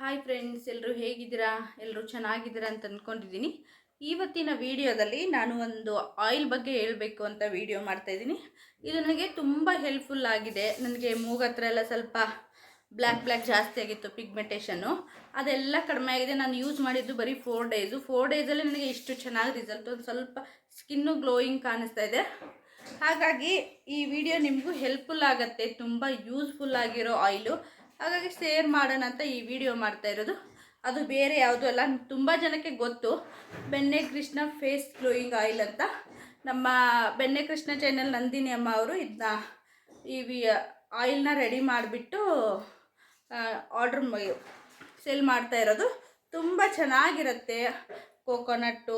Hi friends ಎಲ್ಲರೂ ಹೇಗಿದ್ದೀರಾ? ಎಲ್ಲರೂ ಚೆನ್ನಾಗಿದ್ದೀರಾ ಅಂತ ಅಂದ್ಕೊಂಡಿದ್ದೀನಿ ಇವತ್ತಿನ ವಿಡಿಯೋದಲ್ಲಿ ನಾನು ಒಂದು ಆಯಿಲ್ ಬಗ್ಗೆ ಹೇಳಬೇಕು ಅಂತ ವಿಡಿಯೋ ಮಾಡ್ತಾ ಇದ್ದೀನಿ. ಇದು ನನಗೆ ತುಂಬ ಹೆಲ್ಪ್ಫುಲ್ ಆಗಿದೆ. ನನಗೆ ಮೂಗ ಹತ್ರ ಎಲ್ಲ ಸ್ವಲ್ಪ ಬ್ಲ್ಯಾಕ್ ಬ್ಲ್ಯಾಕ್ ಜಾಸ್ತಿ ಆಗಿತ್ತು ಪಿಗ್ಮೆಂಟೇಷನ್ನು ಅದೆಲ್ಲ ಕಡಿಮೆ ಆಗಿದೆ. ನಾನು ಯೂಸ್ ಮಾಡಿದ್ದು ಬರೀ ಫೋರ್ ಡೇಸು ಫೋರ್ ಡೇಸಲ್ಲಿ ನನಗೆ ಇಷ್ಟು ಚೆನ್ನಾಗಿ ರಿಸಲ್ಟ್ ಒಂದು ಸ್ವಲ್ಪ ಸ್ಕಿನ್ನು ಗ್ಲೋಯಿಂಗ್ ಕಾಣಿಸ್ತಾ ಇದೆ. ಹಾಗಾಗಿ ಈ ವಿಡಿಯೋ ನಿಮಗೂ ಹೆಲ್ಪ್ಫುಲ್ ಆಗುತ್ತೆ. ತುಂಬ ಯೂಸ್ಫುಲ್ ಆಗಿರೋ ಆಯಿಲು ಹಾಗಾಗಿ ಶೇರ್ ಮಾಡೋಣ ಅಂತ ಈ ವಿಡಿಯೋ ಮಾಡ್ತಾ ಇರೋದು. ಅದು ಬೇರೆ ಯಾವುದೂ ಅಲ್ಲ ತುಂಬ ಜನಕ್ಕೆ ಗೊತ್ತು. ಬೆಣ್ಣೆ ಕೃಷ್ಣ ಫೇಸ್ ಗ್ಲೋಯಿಂಗ್ ಆಯಿಲ್ ಅಂತ. ನಮ್ಮ ಬೆಣ್ಣೆ ಕೃಷ್ಣ ಚಾನೆಲ್ ನಂದಿನಿ ಅಮ್ಮ ಅವರು ಇದನ್ನ ಈ ವಿ ಆಯಿಲ್ನ ರೆಡಿ ಮಾಡಿಬಿಟ್ಟು ಆರ್ಡ್ರ್ ಸೇಲ್ ಮಾಡ್ತಾ ಇರೋದು. ತುಂಬ ಚೆನ್ನಾಗಿರುತ್ತೆ. ಕೋಕೋನಟ್ಟು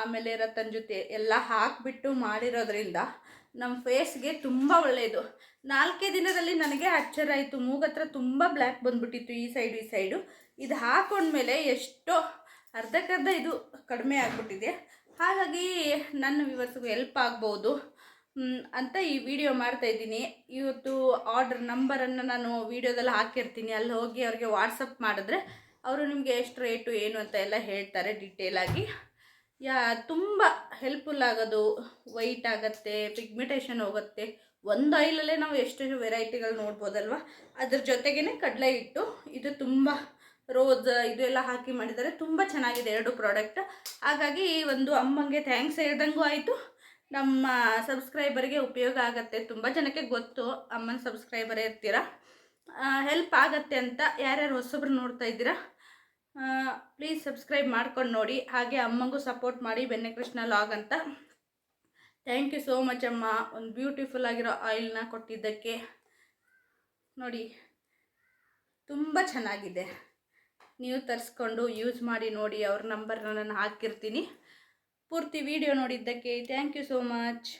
ಆಮೇಲೆ ರತನ್ ಜೊತೆ ಎಲ್ಲ ಹಾಕಿಬಿಟ್ಟು ಮಾಡಿರೋದ್ರಿಂದ ನಮ್ಮ ಫೇಸ್ಗೆ ತುಂಬ ಒಳ್ಳೆಯದು ನಾಲ್ಕೇ ದಿನದಲ್ಲಿ ನನಗೆ ಅಚ್ಚರ ಆಯಿತು. ಮೂಗತ್ರ ತುಂಬ ಬ್ಲ್ಯಾಕ್ ಬಂದ್ಬಿಟ್ಟಿತ್ತು ಈ ಸೈಡು ಈ ಸೈಡು ಇದು ಹಾಕೊಂಡ್ಮೇಲೆ ಎಷ್ಟೋ ಅರ್ಧಕ್ಕರ್ಧ ಇದು ಕಡಿಮೆ ಆಗಿಬಿಟ್ಟಿದೆ. ಹಾಗಾಗಿ ನನ್ನ ವಿವರ್ಸ್ಗೂ ಹೆಲ್ಪ್ ಆಗ್ಬೋದು ಅಂತ ಈ ವಿಡಿಯೋ ಮಾಡ್ತಾಯಿದ್ದೀನಿ ಇವತ್ತು ಆರ್ಡರ್ ನಂಬರನ್ನು ನಾನು ವಿಡಿಯೋದಲ್ಲಿ ಹಾಕಿರ್ತೀನಿ. ಅಲ್ಲಿ ಹೋಗಿ ಅವ್ರಿಗೆ ವಾಟ್ಸಪ್ ಮಾಡಿದ್ರೆ ಅವರು ನಿಮಗೆ ಎಷ್ಟು ರೇಟು ಏನು ಅಂತ ಎಲ್ಲ ಹೇಳ್ತಾರೆ ಡಿಟೇಲಾಗಿ ಯಾ, ತುಂಬ ಹೆಲ್ಪ್ಫುಲ್ ಆಗೋದು. ವೈಟ್ ಆಗುತ್ತೆ ಪಿಗ್ಮೆಂಟೇಷನ್ ಹೋಗುತ್ತೆ. ಒಂದು ಆಯಿಲಲ್ಲೇ ನಾವು ಎಷ್ಟು ವೆರೈಟಿಗಳು ನೋಡ್ಬೋದಲ್ವ? ಅದ್ರ ಜೊತೆಗೇ ಕಡಲೆ ಹಿಟ್ಟು. ಇದು ತುಂಬ ರೋಸ್ ಇದು ಎಲ್ಲ ಹಾಕಿ ಮಾಡಿದ್ದಾರೆ. ತುಂಬ ಚೆನ್ನಾಗಿದೆ ಎರಡು ಪ್ರಾಡಕ್ಟ್ ಹಾಗಾಗಿ ಒಂದು ಅಮ್ಮಂಗೆ ಥ್ಯಾಂಕ್ಸ್ ಹೇಳ್ದಂಗೂ ಆಯಿತು. ನಮ್ಮ ಸಬ್ಸ್ಕ್ರೈಬರ್ಗೆ ಉಪಯೋಗ ಆಗುತ್ತೆ. ತುಂಬ ಜನಕ್ಕೆ ಗೊತ್ತು ಅಮ್ಮನ ಸಬ್ಸ್ಕ್ರೈಬರೇ ಇರ್ತೀರ. ಹೆಲ್ಪ್ ಆಗತ್ತೆ ಅಂತ ಯಾರ್ಯಾರು ಹೊಸಬ್ರು ನೋಡ್ತಾ ಇದ್ದೀರಾ? ಪ್ಲೀಸ್ ಸಬ್ಸ್ಕ್ರೈಬ್ ಮಾಡ್ಕೊಂಡು ನೋಡಿ. ಹಾಗೆ ಅಮ್ಮಂಗೂ ಸಪೋರ್ಟ್ ಮಾಡಿ ಬೆನ್ನೆ ಕೃಷ್ಣ ಲಾಗ್ ಅಂತ. ಥ್ಯಾಂಕ್ ಯು ಸೋ ಮಚ್ ಅಮ್ಮ. ಒಂದು ಬ್ಯೂಟಿಫುಲ್ ಆಗಿರೋ ಆಯಿಲ್ನ ಕೊಟ್ಟಿದ್ದಕ್ಕೆ. ನೋಡಿ, ತುಂಬ ಚೆನ್ನಾಗಿದೆ. ನೀವು ತರಿಸ್ಕೊಂಡು ಯೂಸ್ ಮಾಡಿ ನೋಡಿ, ಅವ್ರ ನಂಬರ್ನ ನಾನು ಹಾಕಿರ್ತೀನಿ. ಪೂರ್ತಿ ವಿಡಿಯೋ ನೋಡಿದ್ದಕ್ಕೆ ಥ್ಯಾಂಕ್ ಯು ಸೋ ಮಚ್